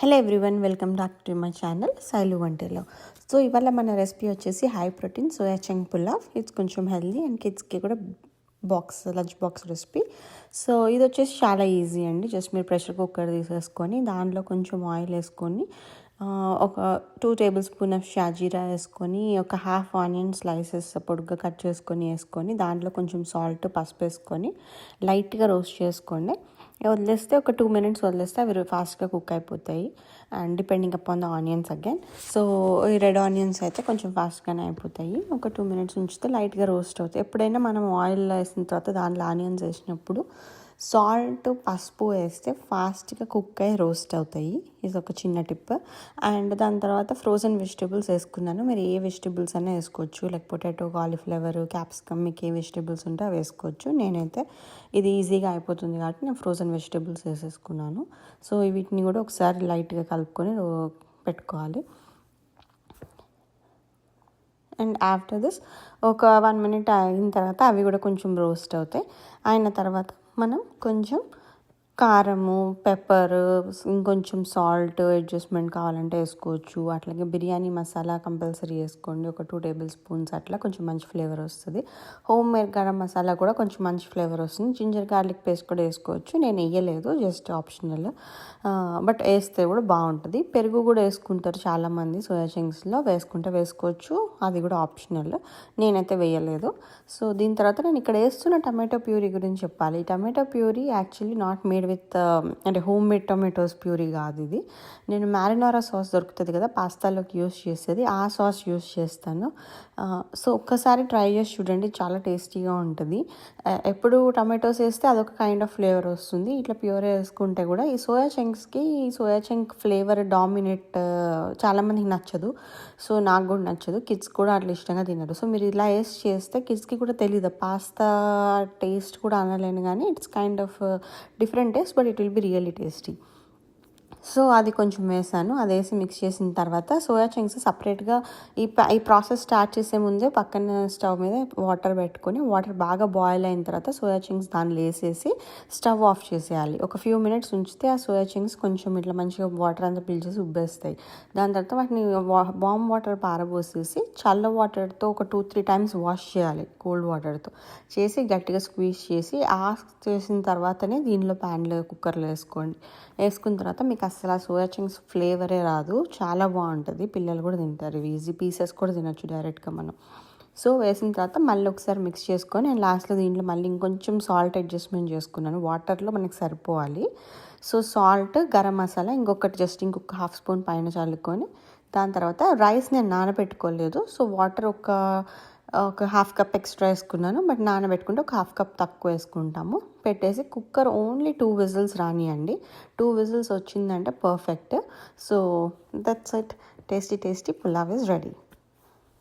Hello everyone welcome back to my channel Sailu వంటలో. So ఇవాళ మన రెసిపీ వచ్చేసి high protein soya chunk pulao. It's కొంచెం healthy and కిడ్స్కి కూడా box lunch box recipe so ఇది వచ్చేసి చాలా ఈజీ అండి. జస్ట్ మీరు ప్రెషర్ కుక్కర్ తీసేసుకొని దాంట్లో కొంచెం ఆయిల్ వేసుకొని ఒక టూ టేబుల్ స్పూన్ ఆఫ్ షాజీరా వేసుకొని ఒక హాఫ్ ఆనియన్ స్లైసెస్ పొడుగ్గా కట్ చేసుకొని వేసుకొని దాంట్లో కొంచెం సాల్ట్ పసుపు వేసుకొని లైట్గా రోస్ట్ చేసుకోండి. వదిలేస్తే ఒక టూ మినిట్స్ వదిలేస్తే అవి ఫాస్ట్గా కుక్ అయిపోతాయి. And depending upon the onions again so ఈ రెడ్ ఆనియన్స్ అయితే కొంచెం ఫాస్ట్గానే అయిపోతాయి. ఒక టూ మినిట్స్ ఉంచితే లైట్గా రోస్ట్ అవుతాయి. ఎప్పుడైనా మనం ఆయిల్ వేసిన తర్వాత దాంట్లో ఆనియన్స్ వేసినప్పుడు సాల్ట్ పసుపు వేస్తే ఫాస్ట్గా కుక్ అయ్యి రోస్ట్ అవుతాయి. ఇది ఒక చిన్న టిప్. అండ్ దాని తర్వాత ఫ్రోజన్ వెజిటేబుల్స్ వేసుకున్నాను. మీరు ఏ వెజిటేబుల్స్ అయినా వేసుకోవచ్చు. లైక్ పొటాటో కాలీఫ్లవర్ క్యాప్సికమ్ మీకు ఏ వెజిటేబుల్స్ ఉంటే అవి వేసుకోవచ్చు. నేనైతే ఇది ఈజీగా అయిపోతుంది కాబట్టి నేను ఫ్రోజన్ వెజిటేబుల్స్ వేసేసుకున్నాను. సో వీటిని కూడా ఒకసారి లైట్గా కలుపుకొని పెట్టుకోవాలి. అండ్ ఆఫ్టర్ దిస్ ఒక వన్ మినిట్ అయిన తర్వాత అవి కూడా కొంచెం రోస్ట్ అవుతాయి. అయిన తర్వాత మనం కొంచెం కారము పెప్పర్ ఇంకొంచెం సాల్ట్ అడ్జస్ట్మెంట్ కావాలంటే వేసుకోవచ్చు. అట్లాగే బిర్యానీ మసాలా కంపల్సరీ వేసుకోండి. ఒక టూ టేబుల్ స్పూన్స్ అట్లా కొంచెం మంచి ఫ్లేవర్ వస్తుంది. హోమ్ మేడ్ గరం మసాలా కూడా కొంచెం మంచి ఫ్లేవర్ వస్తుంది. జింజర్ గార్లిక్ పేస్ట్ కూడా వేసుకోవచ్చు. నేను వేయలేదు జస్ట్ ఆప్షనల్ బట్ వేస్తే కూడా బాగుంటుంది. పెరుగు కూడా వేసుకుంటారు చాలామంది సోయా చింగ్స్లో. వేసుకుంటే వేసుకోవచ్చు. అది కూడా ఆప్షనల్ నేనైతే వేయలేదు. సో దీని తర్వాత నేను ఇక్కడ వేస్తున్న టమాటో ప్యూరీ గురించి చెప్పాలి. Tomato puree actually not made with um, అంటే హోమ్ మేడ్ టొమాటోస్ ప్యూరీ కాదు ఇది. నేను మ్యారినోరా సాస్ దొరుకుతుంది కదా పాస్తాలోకి యూస్ చేసేది. ఆ సాస్ యూస్ చేస్తాను. సో ఒక్కసారి ట్రై చేసి చూడండి చాలా టేస్టీగా ఉంటుంది. ఎప్పుడు టమాటోస్ వేస్తే అదొక కైండ్ ఆఫ్ ఫ్లేవర్ వస్తుంది. ఇట్లా ప్యూర్ వేసుకుంటే కూడా ఈ సోయా చంక్స్కి ఈ సోయా చంక్ ఫ్లేవర్ డామినేట్ చాలామందికి నచ్చదు. సో నాకు కూడా నచ్చదు. కిడ్స్ కూడా అట్లా ఇష్టంగా తినరు. సో మీరు ఇలా వేసి చేస్తే కిడ్స్కి కూడా తెలియదు పాస్తా టేస్ట్ కూడా అనలేను కానీ it's kind of different. Taste but it will be really tasty so అది కొంచెం వేసాను. అది వేసి మిక్స్ చేసిన తర్వాత సోయా చంక్స్ సపరేట్గా ఈ ఈ ప్రాసెస్ స్టార్ట్ చేసే ముందే పక్కన స్టవ్ మీద వాటర్ పెట్టుకొని వాటర్ బాగా బాయిల్ అయిన తర్వాత సోయా చంక్స్ దానిలో వేసేసి స్టవ్ ఆఫ్ చేసేయాలి. ఒక ఫ్యూ మినిట్స్ ఉంచితే ఆ సోయా చంక్స్ కొంచెం ఇట్లా మంచిగా వాటర్ అంతా పిలిచేసి ఉబ్బేస్తాయి. దాని తర్వాత వాటిని బామ్ వాటర్ పారబోసేసి చల్ల వాటర్తో ఒక టూ త్రీ టైమ్స్ వాష్ చేయాలి కోల్డ్ వాటర్తో చేసి గట్టిగా స్క్వీజ్ చేసి ఆ చేసిన తర్వాతనే దీనిలో ప్యాన్లో కుక్కర్లో వేసుకోండి. వేసుకున్న తర్వాత మీకు అసలు ఆ సోయా చింగ్స్ ఫ్లేవరే రాదు. చాలా బాగుంటుంది. పిల్లలు కూడా తింటారు. ఈజీ పీసెస్ కూడా తినొచ్చు డైరెక్ట్గా మనం. సో వేసిన తర్వాత మళ్ళీ ఒకసారి మిక్స్ చేసుకొని నేను లాస్ట్లో దీంట్లో మళ్ళీ ఇంకొంచెం సాల్ట్ అడ్జస్ట్మెంట్ చేసుకున్నాను. వాటర్లో మనకి సరిపోవాలి. సో సాల్ట్ గరం మసాలా ఇంకొకటి జస్ట్ ఇంకొక హాఫ్ స్పూన్ పైన చల్లుకొని దాని తర్వాత రైస్ నేను నానబెట్టుకోలేదు. సో వాటర్ ఒక ఒక హాఫ్ కప్ ఎక్స్ట్రా వేసుకున్నాను. బట్ నానబెట్టుకుంటే ఒక హాఫ్ కప్ తక్కువ వేసుకుంటాము. పెట్టేసి కుక్కర్ ఓన్లీ టూ విజిల్స్ రానియండి. టూ విజిల్స్ వచ్చిందంటే perfect. So that's it tasty tasty pulao is ready